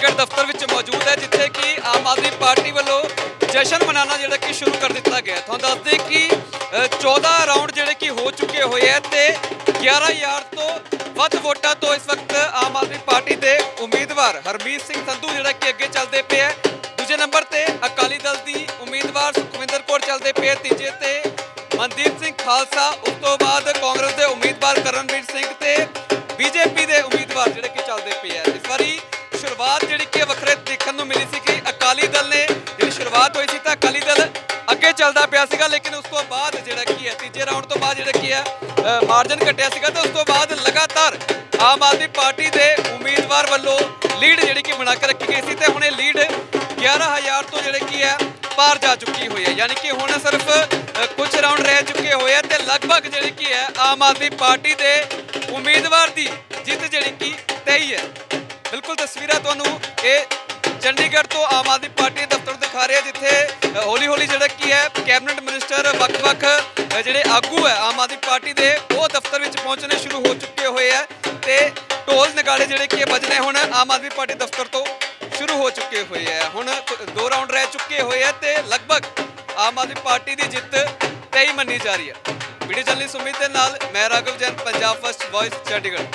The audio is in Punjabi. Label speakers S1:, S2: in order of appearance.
S1: ਚੰਡੀਗੜ੍ਹ ਦਫ਼ਤਰ ਵਿੱਚ ਮੌਜੂਦ ਹੈ ਜਿੱਥੇ ਕਿ ਆਮ ਆਦਮੀ ਪਾਰਟੀ ਵੱਲੋਂ ਜਸ਼ਨ ਮਨਾਉਣਾ ਜਿਹੜਾ ਕਿ ਸ਼ੁਰੂ ਕਰ ਦਿੱਤਾ ਗਿਆ ਤੁਹਾਨੂੰ ਦੱਸਦੇ ਕਿ ਅ, 14 ਰਾਉਂਡ ਜਿਹੜੇ ਕਿ ਹੋ ਚੁੱਕੇ ਹੋਏ ਹੈ ਤੇ 11000 ਤੋਂ ਵੱਧ ਵੋਟਾਂ ਤੋਂ ਇਸ ਵਕਤ ਆਮ ਆਦਮੀ ਪਾਰਟੀ ਦੇ ਉਮੀਦਵਾਰ ਹਰਮੀਤ ਸਿੰਘ ਸੰਧੂ ਜਿਹੜਾ ਕਿ ਅੱਗੇ ਚੱਲਦੇ ਪਏ ਹੈ। ਦੂਜੇ ਨੰਬਰ ਤੇ ਅਕਾਲੀ ਦਲ ਦੀ ਉਮੀਦਵਾਰ ਸੁਖਵਿੰਦਰ ਕੌਰ ਚੱਲਦੇ ਪਏ ਤੀਜੇ ਤੇ ਮਨਦੀਪ ਸਿੰਘ ਖਾਲਸਾ ਉਸ ਤੋਂ ਬਾਅਦ ਕਾਂਗਰਸ ਦੇ ਉਮੀਦਵਾਰ ਕਰਨਵੀਰ ਸਿੰਘ ਤੇ ਚੱਲਦਾ ਪਿਆ ਸੀਗਾ ਲੇਕਿਨ ਉਸ ਤੋਂ ਬਾਅਦ ਜਿਹੜਾ ਕੀ ਹੈ ਤੀਜੇ ਰਾਊਂਡ ਤੋਂ ਬਾਅਦ ਜਿਹੜਾ ਕੀ ਹੈ ਮਾਰਜਨ ਘਟਿਆ ਸੀਗਾ ਤੇ ਉਸ ਤੋਂ ਬਾਅਦ ਲਗਾਤਾਰ ਆਮ ਆਦਮੀ ਪਾਰਟੀ ਦੇ ਉਮੀਦਵਾਰ ਵੱਲੋਂ ਲੀਡ ਜਿਹੜੀ ਕਿ ਬਣਾ ਕੇ ਰੱਖੀ ਗਈ ਸੀ ਤੇ ਹੁਣ ਇਹ ਲੀਡ 11000 ਤੋਂ ਜਿਹੜੇ ਕੀ ਹੈ ਪਾਰ ਜਾ ਚੁੱਕੀ ਹੋਈ ਹੈ। ਯਾਨੀ ਕਿ ਹੁਣ ਸਿਰਫ ਅ, ਕੁਝ ਰਾਉਂਡ ਰਹਿ ਚੁੱਕੇ ਹੋਏ ਆ ਤੇ ਲਗਭਗ ਜਿਹੜੀ ਕੀ ਹੈ ਆਮ ਆਦਮੀ ਪਾਰਟੀ ਦੇ ਉਮੀਦਵਾਰ ਦੀ ਜਿੱਤ ਜਿਹੜੀ ਕੀ ਤੈਅ ਹੈ। ਬਿਲਕੁਲ ਤਸਵੀਰਾਂ ਤੁਹਾਨੂੰ ਇਹ ਚੰਡੀਗੜ੍ਹ ਤੋਂ ਆਮ ਆਦਮੀ ਪਾਰਟੀ ਦਫ਼ਤਰ ਦਿਖਾ ਰਿਹਾ ਜਿੱਥੇ ਹੌਲੀ ਹੌਲੀ ਜਿਹੜਾ ਕੀ ਹੈ, ਕੈਬਨਿਟ ਮਿਨਿਸਟਰ ਵੱਖ-ਵੱਖ ਜਿਹੜੇ ਆਗੂ ਹੈ ਆਮ ਆਦਮੀ ਪਾਰਟੀ ਦੇ, ਉਹ ਦਫ਼ਤਰ ਵਿੱਚ ਪਹੁੰਚਣੇ ਸ਼ੁਰੂ ਹੋ ਚੁੱਕੇ ਹੋਏ ਆ ਤੇ ਢੋਲ ਨਗਾੜੇ ਜਿਹੜੇ ਕੀ ਵੱਜਣੇ ਹੁਣ ਆਮ ਆਦਮੀ ਪਾਰਟੀ ਦਫ਼ਤਰ ਤੋਂ ਸ਼ੁਰੂ ਹੋ ਚੁੱਕੇ ਹੋਏ ਆ। ਹੁਣ ਦੋ ਰਾਉਂਡ ਰਹਿ ਚੁੱਕੇ ਹੋਏ ਆ ਤੇ ਲਗਭਗ ਆਮ ਆਦਮੀ ਪਾਰਟੀ ਦੀ ਜਿੱਤ ਤੇਈ ਮੰਨੀ ਜਾ ਰਹੀ ਹੈ ਵੀਡੀਓ ਜਰਨਲਿਸਟ ਸੁਮਿਤ ਦੇ ਨਾਲ, ਮੈਂ ਰਾਘਵ ਜੈਨ, ਪੰਜਾਬ ਫਸਟ ਵੌਇਸ ਚੰਡੀਗੜ੍ਹ।